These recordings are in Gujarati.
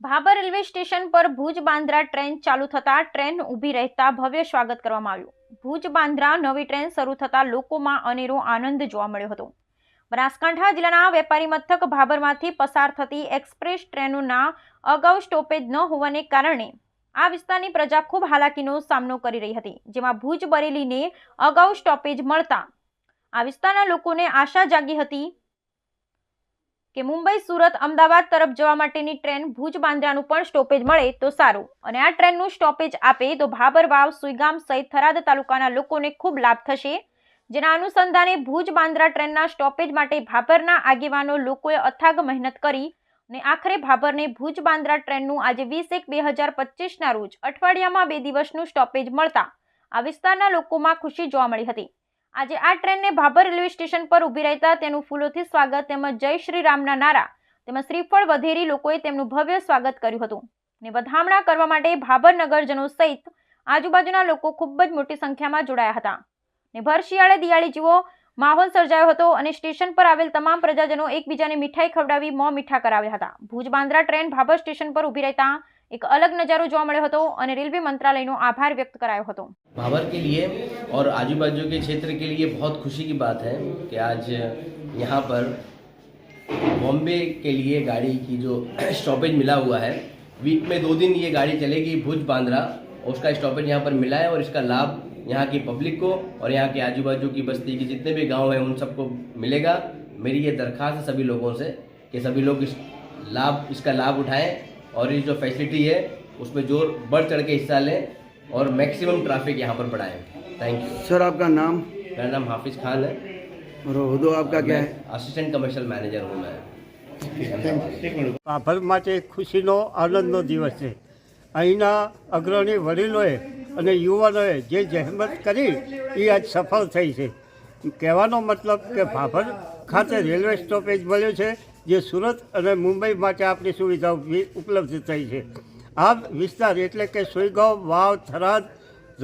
ભાભર રેલવે સ્ટેશન પર ભુજ બાંદ્રા ટ્રેન ચાલુ થતા ટ્રેન ઊભી રહેતા ભવ્ય સ્વાગત કરવામાં આવ્યું. ભુજ બાંદ્રા નવી ટ્રેન શરૂ થતા લોકોમાં અનેરો આનંદ જોવા મળ્યો હતો. બનાસકાંઠા જિલ્લાના વેપારી મથક ભાભરમાંથી પસાર થતી એક્સપ્રેસ ટ્રેનોના અગાઉ સ્ટોપેજ ન હોવાને કારણે આ વિસ્તારની પ્રજા ખૂબ હાલાકીનો સામનો કરી રહી હતી, જેમાં ભુજ બરેલીને અગાઉ સ્ટોપેજ મળતા આ વિસ્તારના લોકોને આશા જાગી હતી કે મુંબઈ, સુરત, અમદાવાદ તરફ જવા માટેની ટ્રેન ભુજ બાંદ્રાનું પણ સ્ટોપેજ મળે તો સારું. અને આ ટ્રેનનું સ્ટોપેજ આપે તો ભાબર વાવ, સુઈગામ સહિત થરાદ તાલુકાના લોકોને ખૂબ લાભ થશે. જેના અનુસંધાને ભુજ બાંદ્રા ટ્રેનના સ્ટોપેજ માટે ભાભરના આગેવાનો લોકોએ અથાગ મહેનત કરી અને આખરે ભાભરને ભુજ બાંદ્રા ટ્રેનનું આજે વીસ એક બે હજાર પચીસના રોજ અઠવાડિયામાં બે દિવસનું સ્ટોપેજ મળતા આ વિસ્તારના લોકોમાં ખુશી જોવા મળી હતી. આજે આ ટ્રેનને ભાભર રેલવે સ્ટેશન પર ઊભી રહેતા તેનું ફૂલોથી સ્વાગત તેમજ જય શ્રી રામના નારા તેમજ શ્રીફળ વધેરી લોકોએ તેમનું ભવ્ય સ્વાગત કર્યું હતું. ને વધામણા કરવા માટે ભાભર નગરજનો સહિત આજુબાજુના લોકો ખૂબ જ મોટી સંખ્યામાં જોડાયા હતા. ને ભર શિયાળે દિવાળી જેવો માહોલ સર્જાયો હતો અને સ્ટેશન પર આવેલ તમામ પ્રજાજનો એકબીજાને મીઠાઈ ખવડાવી મોં મીઠા કરાવ્યા હતા. ભુજ બાંદ્રા ટ્રેન ભાભર સ્ટેશન પર ઊભી રહેતા એક અલગ નજારો જોવા મળ્યો હતો અને રેલવે મંત્રાલયનો આભાર વ્યક્ત કરાયો હતો. भावर के लिए और आजू बाजू के क्षेत्र के लिए बहुत खुशी की बात है कि आज यहाँ पर बॉम्बे के लिए गाड़ी की जो स्टॉपेज मिला हुआ है वीक में दो दिन ये गाड़ी चलेगी भुज बांद्रा और उसका स्टॉपेज यहाँ पर मिला है और इसका लाभ यहाँ की पब्लिक को और यहाँ के आजू बाजू की बस्ती के जितने भी गाँव हैं उन सबको मिलेगा। मेरी ये दरख्वास्त है सभी लोगों से कि सभी लोग इस लाभ, इसका लाभ उठाएँ और ये जो फैसिलिटी है, उसमें ज़ोर बढ़ चढ़ के हिस्सा लें। और मैक्सिमम ट्रैफिक यहाँ पर बढ़ाएं थैंक यू सर आपका नाम मेरा नाम हाफिज खान है और उहदो आपका क्या है असिस्टेंट कमर्शियल मैनेजर हूँ मैं ભાભર માટે ખુશીનો આનંદનો દિવસ છે અહીંના અગ્રણી વડીલોએ અને યુવાનોએ જે જહેમત કરી એ આજ સફળ થઈ છે કહેવાનો મતલબ કે ભાભર ખાતે રેલવે સ્ટોપેજ મળ્યું છે જે સુરત અને મુંબઈ માટે આપણી સુવિધા ઉભી- ઉપલબ્ધ થઈ છે આ વિસ્તાર એટલે કે સોયગાંવ વાવ, થરાદ,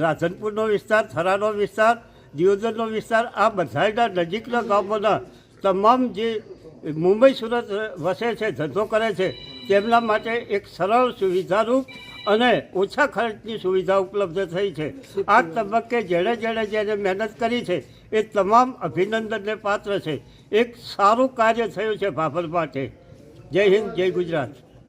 રાધનપુરનો વિસ્તાર, થરાનો વિસ્તાર, દિયોદરનો વિસ્તાર, આ બધાના નજીકના ગામોના તમામ જે મુંબઈ, સુરત વસે છે, ધંધો કરે છે, તેમના માટે એક સરળ સુવિધારૂપ અને ઓછા ખર્ચની સુવિધા ઉપલબ્ધ થઈ છે. આ તબક્કે જેણે જેણે જેને મહેનત કરી છે, એ તમામ અભિનંદનને પાત્ર છે. એક સારું કાર્ય થયું છે, ભાભર માટે. જય હિન્દ, જય ગુજરાત.